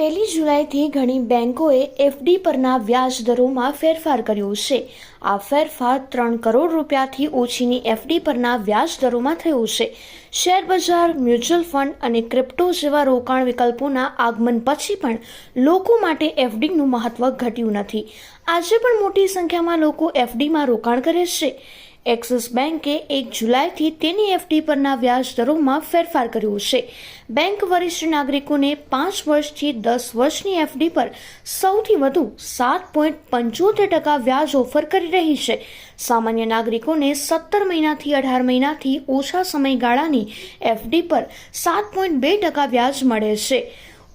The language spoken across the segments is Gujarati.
પહેલી જુલાઈથી ઘણી બેન્કોએ એફડી પરના વ્યાજ દરોમાં ફેરફાર કર્યો છે. આ ફેરફાર ત્રણ કરોડ રૂપિયાથી ઓછીની એફડી પરના વ્યાજ દરોમાં થયો છે. શેર બજાર, મ્યુચ્યુઅલ ફંડ અને ક્રિપ્ટો જેવા રોકાણ વિકલ્પોના આગમન પછી પણ લોકો માટે એફડીનું મહત્વ ઘટ્યું નથી. આજે પણ મોટી સંખ્યામાં લોકો એફડીમાં રોકાણ કરે છે. એક્સિસ બેન્કે એક જુલાઈથી તેની એફડી પરના વ્યાજ દરોમાં ફેરફાર કર્યો છે. બેંક વરિષ્ઠ નાગરિકોને પાંચ વર્ષથી દસ વર્ષની એફડી પર સૌથી વધુ સાત પોઈન્ટ પંચોતેર ટકા વ્યાજ ઓફર કરી રહી છે. સામાન્ય નાગરિકોને સત્તર મહિનાથી અઢાર મહિનાથી ઓછા સમયગાળાની એફડી પર સાત પોઈન્ટ બે ટકા વ્યાજ મળે છે.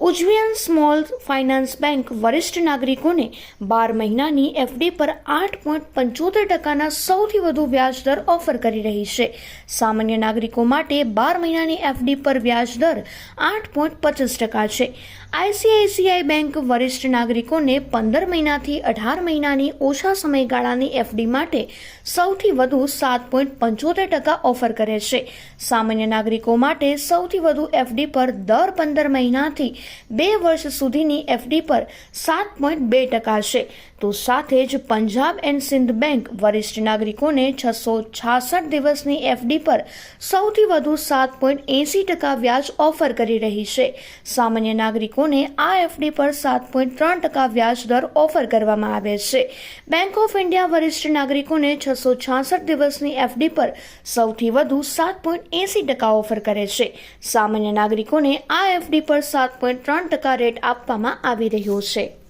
ઉજ્જૈન સ્મોલ ફાઇનાન્સ બેંક વરિષ્ઠ નાગરિકોને બાર મહિનાની એફડી પર આઠ પોઈન્ટ પંચોતેર ટકાના સૌથી વધુ વ્યાજ દર ઓફર કરી રહી છે. સામાન્ય નાગરિકો માટે બાર મહિનાની એફડી પર વ્યાજ દર આઠ પોઈન્ટ પચાસ ટકા છે. આઈસીઆઈસીઆઈ બેંક વરિષ્ઠ નાગરિકોને પંદર મહિનાથી અઢાર મહિનાની ઓછા સમયગાળાની એફડી માટે સૌથી વધુ સાત પોઈન્ટ પંચોતેર ટકા ઓફર કરે છે. સામાન્ય નાગરિકો માટે સૌથી વધુ એફડી પર દર પંદર મહિનાથી બે વર્ષ સુધીની એફડી પર સાત પોઈન્ટ બે ટકા છે. તો સાથે જ પંજાબ એન્ડ સિંધ બેંક વરિષ્ઠ નાગરિકોને છસો છાસઠ દિવસની એફડી પર સૌથી વધુ સાત પોઈન્ટ એંસી ટકા વ્યાજ ઓફર કરી રહી છે. સામાન્ય નાગરિકોને આ એફડી પર સાત પોઈન્ટ ત્રણ ટકા વ્યાજ દર ઓફર કરવામાં આવે છે. બેંક ઓફ ઇન્ડિયા વરિષ્ઠ નાગરિકોને છસો છાસઠ દિવસની એફડી પર સૌથી વધુ સાત પોઈન્ટ એંસી ટકા ઓફર કરે છે. સામાન્ય નાગરિકોને આ એફડી પર સાત પોઈન્ટ ત્રણ ટકા રેટ આપવામાં આવી રહ્યો છે.